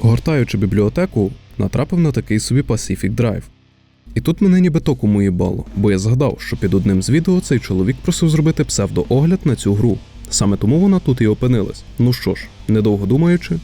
Гортаючи бібліотеку, натрапив на такий собі Pacific Drive. І тут мене ніби током уїбало, бо я згадав, що під одним з відео цей чоловік просив зробити псевдоогляд на цю гру. Саме тому вона тут і опинилась. Ну що ж, недовго думаючи,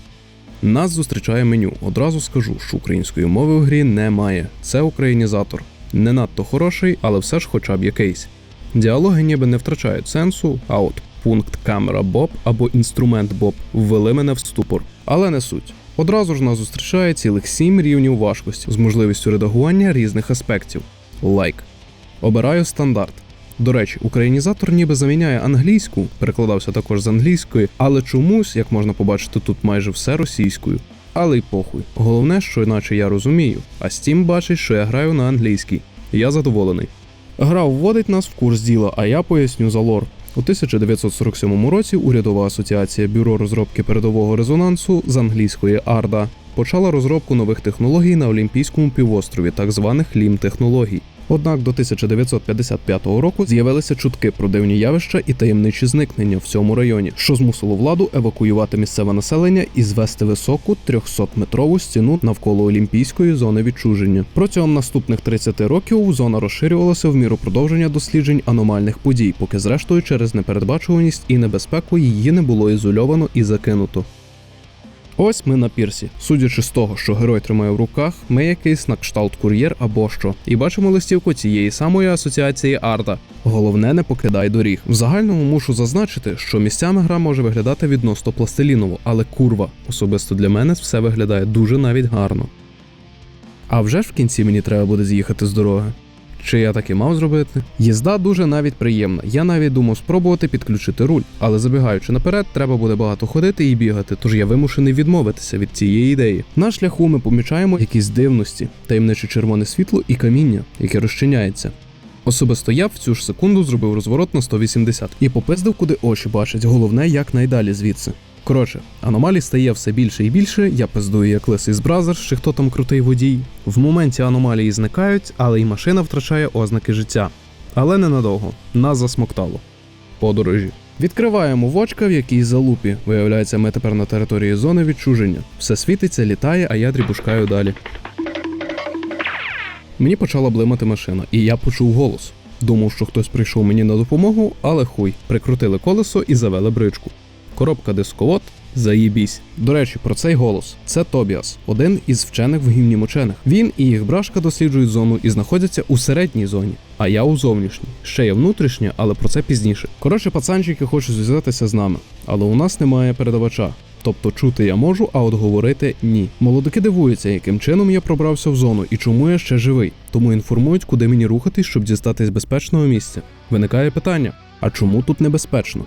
нас зустрічає меню. Одразу скажу, що української мови в грі немає. Це українізатор. Не надто хороший, але все ж хоча б якийсь. Діалоги ніби не втрачають сенсу, а от пункт камера Боб або інструмент Боб ввели мене в ступор. Але не суть. Одразу ж нас зустрічає цілих сім рівнів важкості з можливістю редагування різних аспектів. Лайк. Обираю стандарт. До речі, українізатор ніби заміняє англійську, перекладався також з англійської, але чомусь, як можна побачити, тут майже все російською. Але й похуй. Головне, що іначе я розумію, а Steam бачить, що я граю на англійській. Я задоволений. Гра вводить нас в курс діла, а я поясню за лор. У 1947 році урядова асоціація Бюро розробки передового резонансу з англійської АРДА почала розробку нових технологій на Олімпійському півострові, так званих лім-технологій. Однак до 1955 року з'явилися чутки про дивні явища і таємничі зникнення в цьому районі, що змусило владу евакуювати місцеве населення і звести високу 300-метрову стіну навколо олімпійської зони відчуження. Протягом наступних 30 років зона розширювалася в міру продовження досліджень аномальних подій, поки зрештою через непередбачуваність і небезпеку її не було ізольовано і закинуто. Ось ми на пірсі. Судячи з того, що герой тримає в руках, ми якийсь на кшталт кур'єр або що, і бачимо листівку цієї самої асоціації Арда. Головне, не покидай доріг. В загальному мушу зазначити, що місцями гра може виглядати відносно пластиліново, але курва, особисто для мене все виглядає дуже навіть гарно. А вже ж в кінці мені треба буде з'їхати з дороги. Чи я так і мав зробити? Їзда дуже навіть приємна. Я навіть думав спробувати підключити руль, але забігаючи наперед, треба буде багато ходити і бігати, тож я вимушений відмовитися від цієї ідеї. На шляху ми помічаємо якісь дивності, таємниче червоне світло і каміння, яке розчиняється. Особисто я в цю ж секунду зробив розворот на 180 і попиздив, куди очі бачать. Головне, як найдалі звідси. Коротше, аномалій стає все більше і більше. Я пиздую як лисий з Бразерс, чи хто там крутий водій. В моменті аномалії зникають, але й машина втрачає ознаки життя. Але ненадовго. Нас засмоктало. Подорожі. Відкриваємо вочка в якійсь залупі. Виявляється, ми тепер на території зони відчуження. Все світиться, літає, а я дрібушкаю далі. Мені почала блимати машина, і я почув голос. Думав, що хтось прийшов мені на допомогу, але хуй, прикрутили колесо і завели бричку. Коробка дисковод заїбісь. До речі, про цей голос. Це Тобіас, один із вчених в гімні мучених. Він і їх брашка досліджують зону і знаходяться у середній зоні, а я у зовнішній. Ще є внутрішня, але про це пізніше. Коротше, пацанчики хочуть зв'язатися з нами, але у нас немає передавача. Тобто чути я можу, а от говорити ні. Молодики дивуються, яким чином я пробрався в зону і чому я ще живий. Тому інформують, куди мені рухатись, щоб дістатись безпечного місця. Виникає питання: а чому тут небезпечно?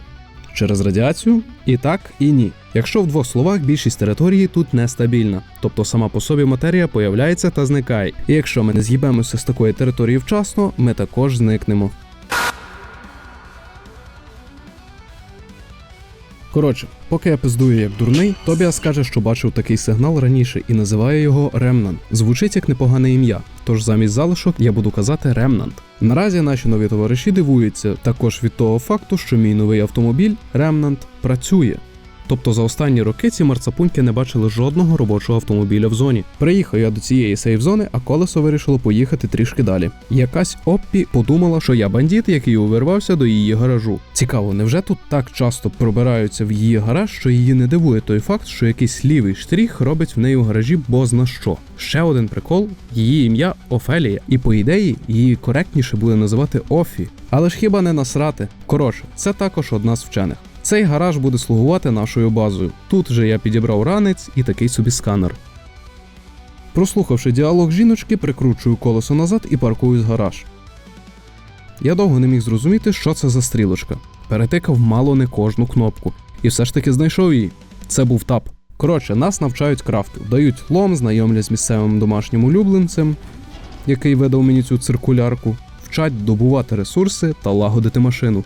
Через радіацію? І так, і ні. Якщо в двох словах більшість території тут нестабільна, тобто сама по собі матерія появляється та зникає. І якщо ми не з'їбемося з такої території вчасно, ми також зникнемо. Коротше, поки я пиздую як дурний, Тобіас каже, що бачив такий сигнал раніше і називає його Ремнант. Звучить як непогане ім'я, тож замість залишок я буду казати Ремнант. Наразі наші нові товариші дивуються також від того факту, що мій новий автомобіль Ремнант працює. Тобто за останні роки ці марцапуньки не бачили жодного робочого автомобіля в зоні. Приїхав я до цієї сейф-зони, а колесо вирішило поїхати трішки далі. Якась Оппі подумала, що я бандит, який увірвався до її гаражу. Цікаво, невже тут так часто пробираються в її гараж, що її не дивує той факт, що якийсь лівий штрих робить в неї в гаражі бозна що. Ще один прикол: її ім'я Офелія, і по ідеї її коректніше буде називати Офі. Але ж хіба не насрати? Коротше, це також одна з вчених. Цей гараж буде слугувати нашою базою. Тут же я підібрав ранець і такий собі сканер. Прослухавши діалог жіночки, прикручую колесо назад і паркую з гараж. Я довго не міг зрозуміти, що це за стрілочка. Перетикав мало не кожну кнопку. І все ж таки знайшов її. Це був тап. Коротше, нас навчають крафту, дають лом, знайомлять з місцевим домашнім улюбленцем, який видав мені цю циркулярку, вчать добувати ресурси та лагодити машину.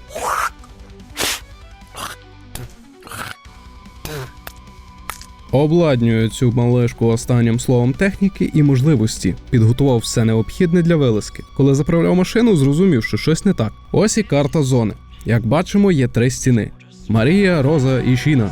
Обладнюю цю малешку останнім словом техніки і можливості. Підготував все необхідне для вилазки. Коли заправляв машину, зрозумів, що щось не так. Ось і карта зони. Як бачимо, є три стіни: Марія, Роза і Шіна.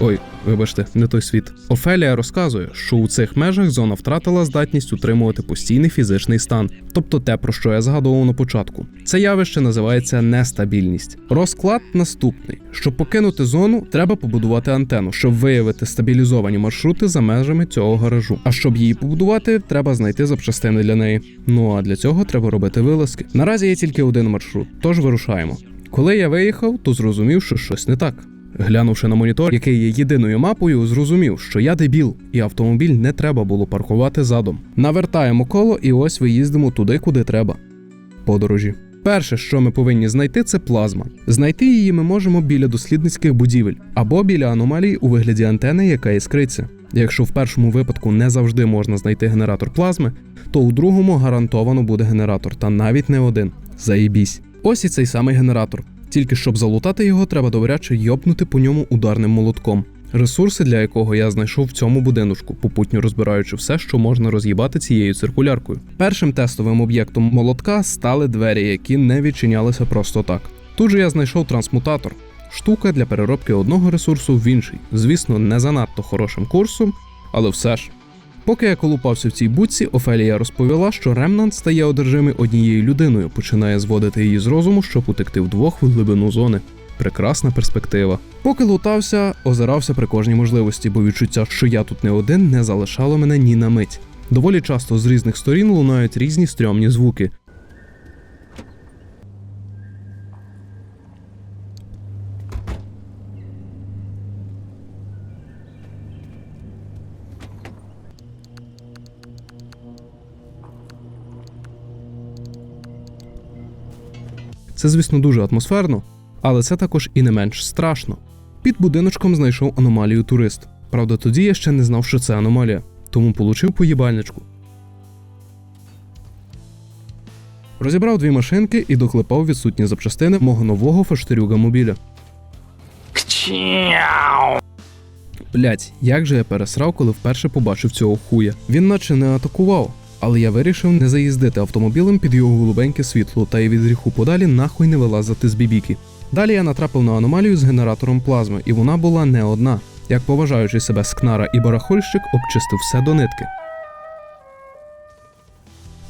Ой, Вибачте, не той світ. Офелія розказує, що у цих межах зона втратила здатність утримувати постійний фізичний стан, тобто те, про що я згадував на початку. Це явище називається нестабільність. Розклад наступний: щоб покинути зону, треба побудувати антенну, щоб виявити стабілізовані маршрути за межами цього гаражу. А щоб її побудувати, треба знайти запчастини для неї. Ну а для цього треба робити вилазки. Наразі є тільки один маршрут, тож вирушаємо. Коли я виїхав, то зрозумів, що щось не так. Глянувши на монітор, який є єдиною мапою, зрозумів, що я дебіл, і автомобіль не треба було паркувати задом. Навертаємо коло, і ось виїздимо туди, куди треба. Подорожі. Перше, що ми повинні знайти, це плазма. Знайти її ми можемо біля дослідницьких будівель або біля аномалій у вигляді антени, яка іскриться. Якщо в першому випадку не завжди можна знайти генератор плазми, то у другому гарантовано буде генератор, та навіть не один. Заїбісь. Ось і цей самий генератор. Тільки щоб залутати його, треба добряче йобнути по ньому ударним молотком. Ресурси, для якого я знайшов в цьому будиночку, попутньо розбираючи все, що можна роз'їбати цією циркуляркою. Першим тестовим об'єктом молотка стали двері, які не відчинялися просто так. Тут же я знайшов трансмутатор штука для переробки одного ресурсу в інший. Звісно, не занадто хорошим курсом, але все ж. Поки я колупався в цій будці, Офелія розповіла, що Ремнант стає одержимий однією людиною, починає зводити її з розуму, щоб утекти вдвох в глибину зони. Прекрасна перспектива. Поки лутався, озирався при кожній можливості, бо відчуття, що я тут не один, не залишало мене ні на мить. Доволі часто з різних сторін лунають різні стрьомні звуки. Це, звісно, дуже атмосферно, але це також і не менш страшно. Під будиночком знайшов аномалію турист. Правда, тоді я ще не знав, що це аномалія, тому получив поїбальничку. Розібрав дві машинки і доклепав відсутні запчастини мого нового фаштерюга мобіля. Блять, як же я пересрав, коли вперше побачив цього хуя. Він наче не атакував, але я вирішив не заїздити автомобілем під його голубеньке світло та й від гріху подалі нахуй не вилазити з бібіки. Далі я натрапив на аномалію з генератором плазми, і вона була не одна. Як поважаючи себе скнара і барахольщик, обчистив все до нитки.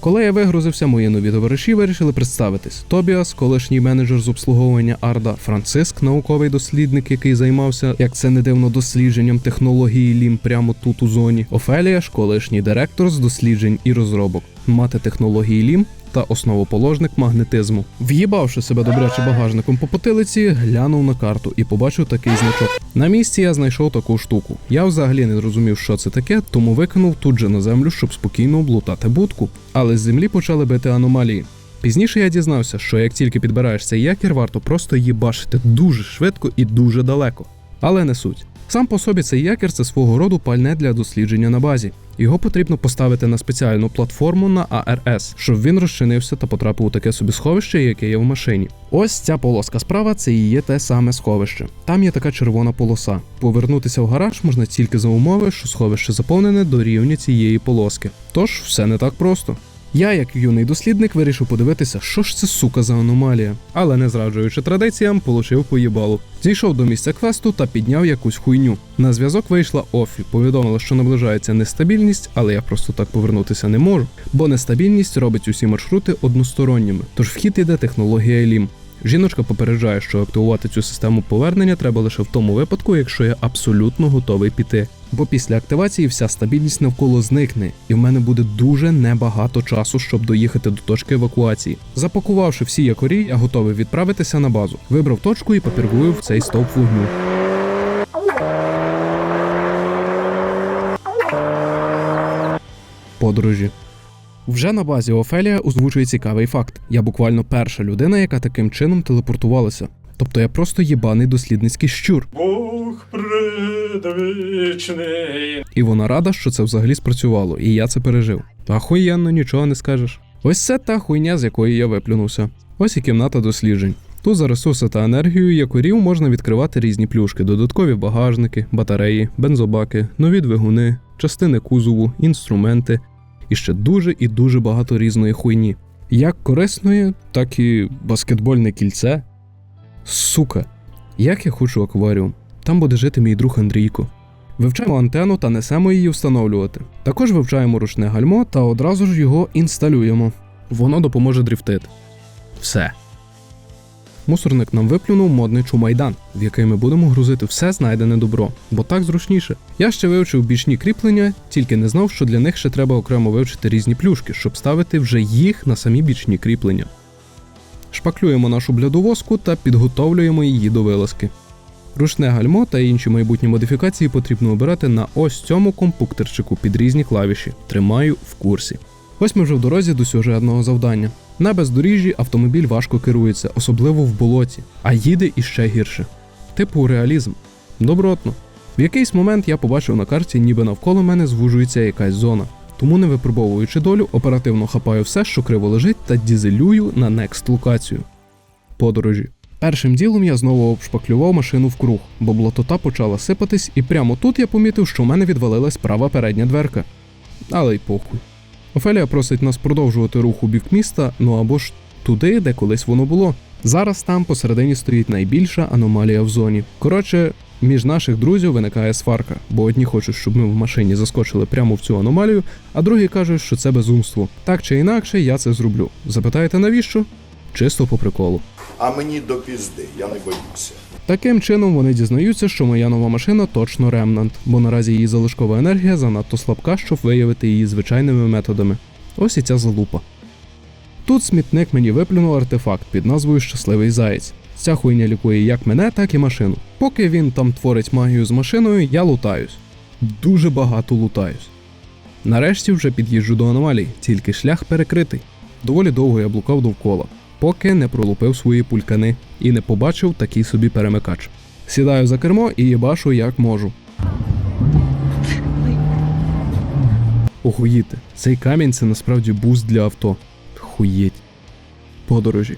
Коли я вигрузився, мої нові товариші вирішили представитись: Тобіас, колишній менеджер з обслуговування Арда, Франциск, науковий дослідник, який займався, як це не дивно, дослідженням технології лім прямо тут у зоні. Офелія ж колишній директор з досліджень і розробок, мати технології лім. Та основоположник магнетизму. В'їбавши себе добряче багажником по потилиці, глянув на карту і побачив такий значок. На місці я знайшов таку штуку. Я взагалі не зрозумів, що це таке, тому викинув тут же на землю, щоб спокійно облутати будку. Але з землі почали бити аномалії. Пізніше я дізнався, що як тільки підбираєш цей якір, варто просто їбашити дуже швидко і дуже далеко. Але не суть. Сам по собі цей якір це свого роду пальне для дослідження на базі. Його потрібно поставити на спеціальну платформу на АРС, щоб він розчинився та потрапив у таке собі сховище, яке є в машині. Ось ця полоска справа це і є те саме сховище. Там є така червона полоса. Повернутися в гараж можна тільки за умови, що сховище заповнене до рівня цієї полоски. Тож все не так просто. Я, як юний дослідник, вирішив подивитися, що ж це сука за аномалія. Але не зраджуючи традиціям, получив поїбалу. Зійшов до місця квесту та підняв якусь хуйню. На зв'язок вийшла Офі, повідомила, що наближається нестабільність, але я просто так повернутися не можу, бо нестабільність робить усі маршрути односторонніми. Тож вхід іде технологія лім. Жіночка попереджає, що активувати цю систему повернення треба лише в тому випадку, якщо я абсолютно готовий піти. Бо після активації вся стабільність навколо зникне, і в мене буде дуже небагато часу, щоб доїхати до точки евакуації. Запакувавши всі якорі, я готовий відправитися на базу. Вибрав точку і попіргую в цей стовп вогню. Подорожі. Вже на базі Офелія озвучує цікавий факт. Я буквально перша людина, яка таким чином телепортувалася. Тобто я просто єбаний дослідницький щур. Бог предвічний. І вона рада, що це взагалі спрацювало, і я це пережив. Ахуєнно, нічого не скажеш. Ось це та хуйня, з якої я виплюнувся. Ось і кімната досліджень. Тут за ресурси та енергію якорів можна відкривати різні плюшки, додаткові багажники, батареї, бензобаки, нові двигуни, частини кузову, інструменти і ще дуже і дуже багато різної хуйні. Як корисної, так і баскетбольне кільце. Сука, як я хочу акваріум. Там буде жити мій друг Андрійко. Вивчаємо антенну та несемо її встановлювати. Також вивчаємо ручне гальмо та одразу ж його інсталюємо. Воно допоможе дрифтити. Все. Мусорник нам виплюнув модний чумайдан, в який ми будемо грузити все знайдене добро, бо так зручніше. Я ще вивчив бічні кріплення, тільки не знав, що для них ще треба окремо вивчити різні плюшки, щоб ставити вже їх на самі бічні кріплення. Шпаклюємо нашу бляду воску та підготовлюємо її до вилазки. Ручне гальмо та інші майбутні модифікації потрібно обирати на ось цьому компуктерчику під різні клавіші. Тримаю в курсі. Ось ми вже в дорозі до сюжетного завдання. На бездоріжжі автомобіль важко керується, особливо в болоті, а їде іще гірше. Типу реалізм. Добротно. В якийсь момент я побачив на карті, ніби навколо мене звужується якась зона. Тому, не випробовуючи долю, оперативно хапаю все, що криво лежить, та дізелюю на next локацію. Подорожі. Першим ділом я знову обшпаклював машину в круг, бо блотота почала сипатись, і прямо тут я помітив, що в мене відвалилась права передня дверка. Але й похуй. Офелія просить нас продовжувати рух у бік міста, ну або ж туди, де колись воно було. Зараз там посередині стоїть найбільша аномалія в зоні. Коротше, між наших друзів виникає сварка, бо одні хочуть, щоб ми в машині заскочили прямо в цю аномалію, а другі кажуть, що це безумство. Так чи інакше, я це зроблю. Запитаєте навіщо? Чисто по приколу. А мені до пізди, я не боюся. Таким чином вони дізнаються, що моя нова машина точно ремнант, бо наразі її залишкова енергія занадто слабка, щоб виявити її звичайними методами. Ось і ця залупа. Тут смітник мені виплюнув артефакт під назвою Щасливий заєць. Ця хуйня лікує як мене, так і машину. Поки він там творить магію з машиною, я лутаюсь. Дуже багато лутаюсь. Нарешті вже під'їжджу до аномалій, тільки шлях перекритий. Доволі довго я блукав довкола, поки не пролупив свої пулькани і не побачив такий собі перемикач. Сідаю за кермо і їбашу як можу. Охуїти, цей камінь це насправді буст для авто. Хуєть. Подорожі.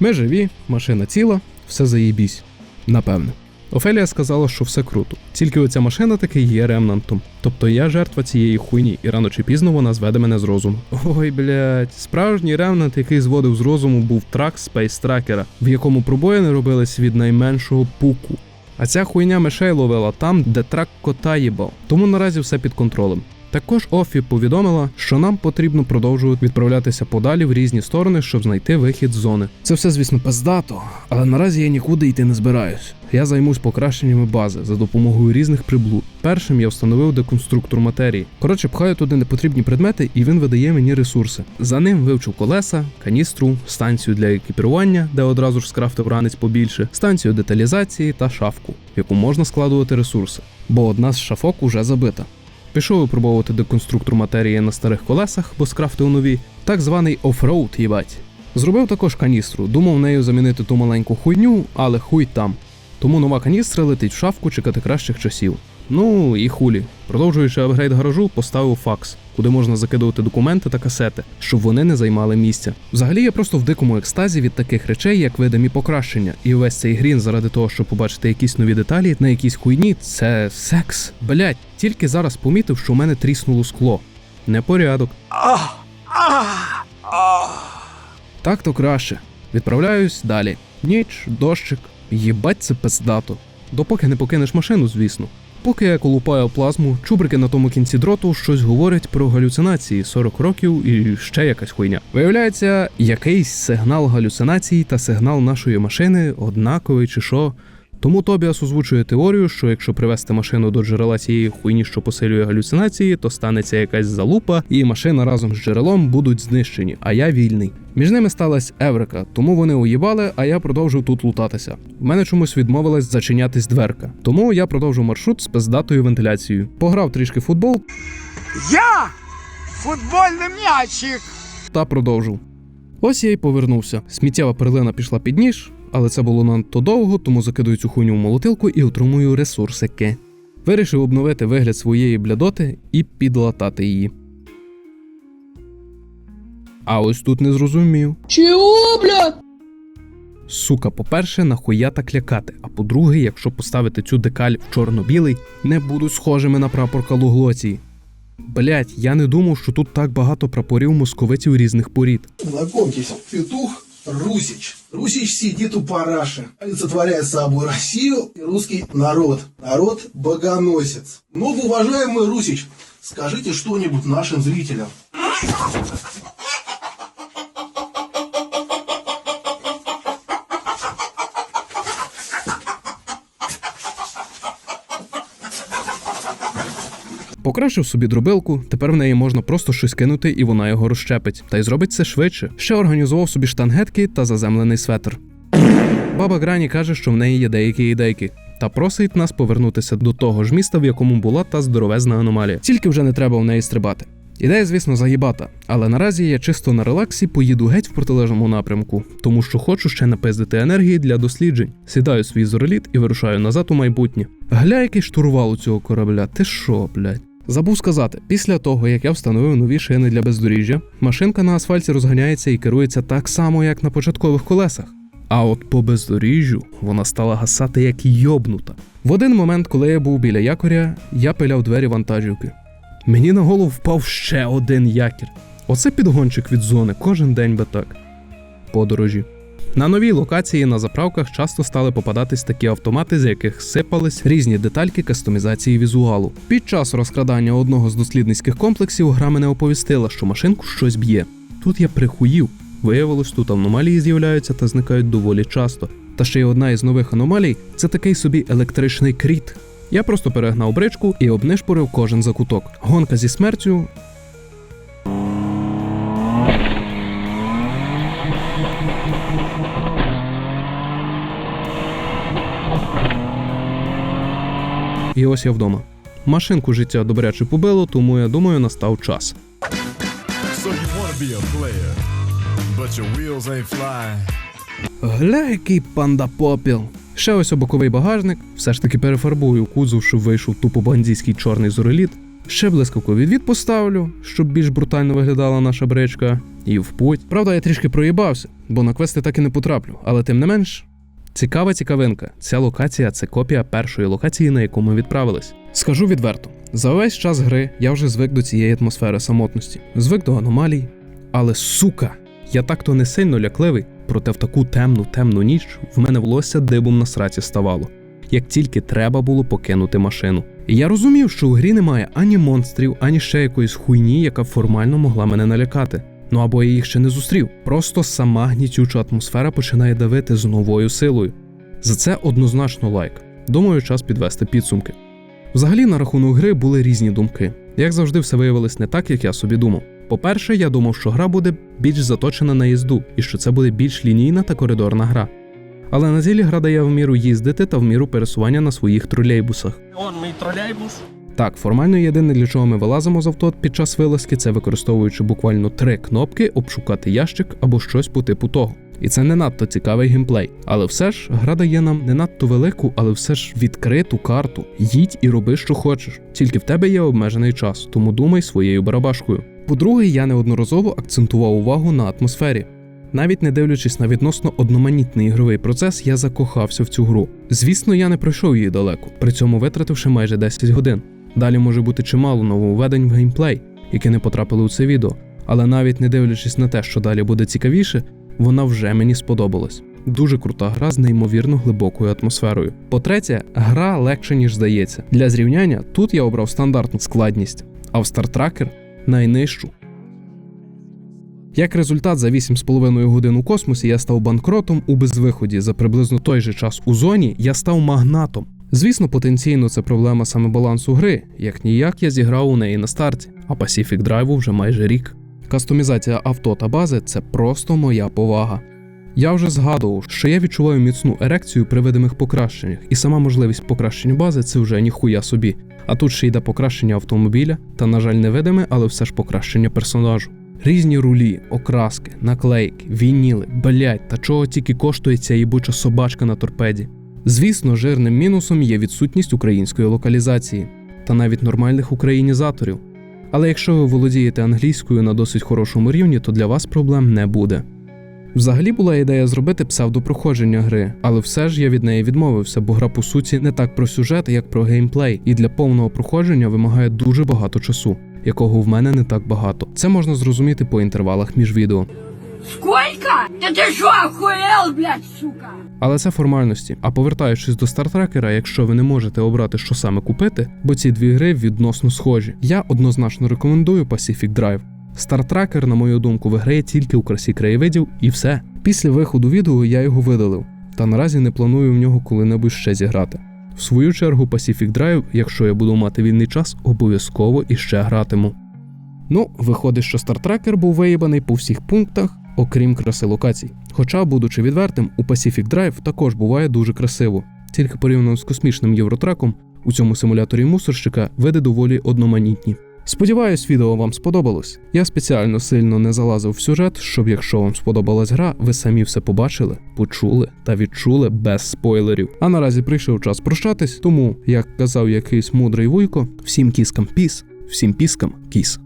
Ми живі, машина ціла, все заїбісь. Напевне. Офелія сказала, що все круто. Тільки оця машина таки є ремнантом. Тобто я жертва цієї хуйні, і рано чи пізно вона зведе мене з розуму. Ой, блядь, справжній ремнант, який зводив з розуму, був трак спейстракера, в якому пробоїни робились від найменшого пуку. А ця хуйня мишей ловила там, де трак кота їбав. Тому наразі все під контролем. Також Офі повідомила, що нам потрібно продовжувати відправлятися подалі в різні сторони, щоб знайти вихід з зони. Це все, звісно, пиздато, але наразі я нікуди йти не збираюсь. Я займусь покращеннями бази за допомогою різних приблуд. Першим я встановив деконструктор матерії. Коротше, пхаю туди непотрібні предмети, і він видає мені ресурси. За ним вивчив колеса, каністру, станцію для екіпірування, де одразу ж скрафтив ранець побільше, станцію деталізації та шафку, в яку можна складувати ресурси. Бо одна з шафок уже забита. Пішов випробовувати деконструктор матерії на старих колесах, бо скрафтив нові, так званий офроуд, їбать. Зробив також каністру, думав нею замінити ту маленьку хуйню, але хуй там. Тому нова каністра летить в шафку чекати кращих часів. Ну і хулі. Продовжуючи апгрейд гаражу, поставив факс, куди можна закидувати документи та касети, щоб вони не займали місця. Взагалі я просто в дикому екстазі від таких речей, як видимі покращення, і весь цей грін заради того, щоб побачити якісь нові деталі на якійсь хуйні, це секс. Блять, тільки зараз помітив, що у мене тріснуло скло. Непорядок. Так то краще. Відправляюсь далі. Ніч, дощик, їбать це пиздато. Допоки не покинеш машину, звісно. Поки я колупаю плазму, чубрики на тому кінці дроту щось говорять про галюцинації 40 років і ще якась хуйня. Виявляється, якийсь сигнал галюцинацій та сигнал нашої машини однаковий чи що. Тому Тобіас озвучує теорію, що якщо привести машину до джерела цієї хуйні, що посилює галюцинації, то станеться якась залупа, і машина разом з джерелом будуть знищені, а я вільний. Між ними сталася Еврика, тому вони уїбали, а я продовжив тут лутатися. В мене чомусь відмовилась зачинятись дверка. Тому я продовжив маршрут з пиздатою вентиляцією. Пограв трішки футбол Я футбольний м'ячик. та продовжив. Ось я й повернувся. Сміттєва перлина пішла під ніж, але це було надто довго, тому закидую цю хуйню в молотилку і отримую ресурсики. Вирішив обновити вигляд своєї блядоти і підлатати її. А ось тут не зрозумів. Чего, блядь? Сука, по-перше, нахуя так лякати, а по-друге, якщо поставити цю декаль в чорно-білий, не будуть схожими на прапор Калуглоції. Блять, я не думав, що тут так багато прапорів московитів різних порід. Знакомьтесь, петух Русич. Русич сидит у параши, олицетворяет собой Россию и русский народ. Народ богоносец. Многоуважаемый Русич, скажите что-нибудь нашим зрителям. Покращив собі дробилку, тепер в неї можна просто щось кинути, і вона його розщепить. Та й зробить це швидше. Ще організував собі штангетки та заземлений светр. Баба Грані каже, що в неї є деякі ідейки. Та просить нас повернутися до того ж міста, в якому була та здоровезна аномалія. Тільки вже не треба в неї стрибати. Ідея, звісно, загібата, але наразі я чисто на релаксі поїду геть в протилежному напрямку, тому що хочу ще напиздити енергії для досліджень. Сідаю свій зореліт і вирушаю назад у майбутнє. Гля, який штурвал у цього корабля, ти що, блядь? Забув сказати, після того, як я встановив нові шини для бездоріжжя, машинка на асфальті розганяється і керується так само, як на початкових колесах. А от по бездоріжжю вона стала гасати як йобнута. В один момент, коли я був біля якоря, я пиляв двері вантажівки. Мені на голову впав ще один якір. Оце підгончик від зони, кожен день би так. Подорожі. На новій локації на заправках часто стали попадатись такі автомати, з яких сипались різні детальки кастомізації візуалу. Під час розкрадання одного з дослідницьких комплексів гра мене оповістила, що машинку щось б'є. Тут я прихуїв. Виявилось, тут аномалії з'являються та зникають доволі часто. Та ще й одна із нових аномалій це такий собі електричний кріт. Я просто перегнав бричку і обнишпорив кожен закуток. Гонка зі смертю. І ось я вдома. Машинку життя добряче побило, тому я думаю, настав час. Гля, який панда попіл. Ще ось боковий багажник, все ж таки перефарбую кузов, щоб вийшов тупо бандійський чорний зореліт. Ще блискавку відвід поставлю, щоб більш брутально виглядала наша бричка. І в путь. Правда, я трішки проїбався, бо на квести так і не потраплю, але тим не менш. Цікава цікавинка. Ця локація це копія першої локації, на яку ми відправились. Скажу відверто: за весь час гри я вже звик до цієї атмосфери самотності, звик до аномалій. Але сука, я так-то не сильно лякливий, проте в таку темну темну ніч в мене волосся дибом на сраці ставало, як тільки треба було покинути машину. Я розумів, що у грі немає ані монстрів, ані ще якоїсь хуйні, яка формально могла мене налякати. Ну або я їх ще не зустрів. Просто сама гнітюча атмосфера починає давити з новою силою. За це однозначно лайк. Думаю, час підвести підсумки. Взагалі, на рахунок гри були різні думки. Як завжди, все виявилось не так, як я собі думав. По-перше, я думав, що гра буде більш заточена на їзду і що це буде більш лінійна та коридорна гра. Але на ділі гра дає в міру їздити та в міру пересування на своїх тролейбусах. Он мій тролейбус. Так, формально єдине, для чого ми вилазимо з авто під час вилазки, це використовуючи буквально три кнопки, обшукати ящик або щось по типу того. І це не надто цікавий геймплей. Але все ж гра дає нам не надто велику, але все ж відкриту карту. Їдь і роби, що хочеш. Тільки в тебе є обмежений час, тому думай своєю барабашкою. По-друге, я неодноразово акцентував увагу на атмосфері. Навіть не дивлячись на відносно одноманітний ігровий процес, я закохався в цю гру. Звісно, я не пройшов її далеко, при цьому витративши майже 10 годин. Далі може бути чимало нововведень в геймплей, які не потрапили у це відео. Але навіть не дивлячись на те, що далі буде цікавіше, вона вже мені сподобалась. Дуже крута гра з неймовірно глибокою атмосферою. По-третє, гра легше, ніж здається. Для зрівняння тут я обрав стандартну складність, а в Star Tracker найнижчу. Як результат, за 8,5 годин у космосі я став банкротом у безвиході. За приблизно той же час у зоні я став магнатом. Звісно, потенційно це проблема саме балансу гри, як ніяк я зіграв у неї на старті, а Pacific Drive вже майже рік. Кастомізація авто та бази це просто моя повага. Я вже згадував, що я відчуваю міцну ерекцію при видимих покращеннях, і сама можливість покращення бази це вже ніхуя собі. А тут ще йде покращення автомобіля та, на жаль, невидиме, але все ж покращення персонажу. Різні рулі, окраски, наклейки, вініли, блять, та чого тільки коштує ця їбуча собачка на торпеді. Звісно, жирним мінусом є відсутність української локалізації та навіть нормальних українізаторів. Але якщо ви володієте англійською на досить хорошому рівні, то для вас проблем не буде. Взагалі була ідея зробити псевдопроходження гри, але все ж я від неї відмовився, бо гра по суті не так про сюжет, як про геймплей, і для повного проходження вимагає дуже багато часу, якого в мене не так багато. Це можна зрозуміти по інтервалах між відео. Сколько? Да ты что, охуел, блядь, сука? Але це формальності. А повертаючись до стартрекера, якщо ви не можете обрати, що саме купити, бо ці дві гри відносно схожі, я однозначно рекомендую Pacific Drive. Стартрекер, на мою думку, виграє тільки у красі краєвидів і все. Після виходу відео я його видалив, та наразі не планую в нього коли-небудь ще зіграти. В свою чергу Pacific Drive, якщо я буду мати вільний час, обов'язково іще гратиму. Ну, виходить, що стартрекер був виїбаний по всіх пунктах, окрім краси локацій. Хоча, будучи відвертим, у Pacific Drive також буває дуже красиво. Тільки порівняно з космічним євротреком, у цьому симуляторі мусорщика види доволі одноманітні. Сподіваюсь, відео вам сподобалось. Я спеціально сильно не залазив в сюжет, щоб якщо вам сподобалась гра, ви самі все побачили, почули та відчули без спойлерів. А наразі прийшов час прощатись, тому, як казав якийсь мудрий вуйко, всім кіскам піс, всім піскам кіс.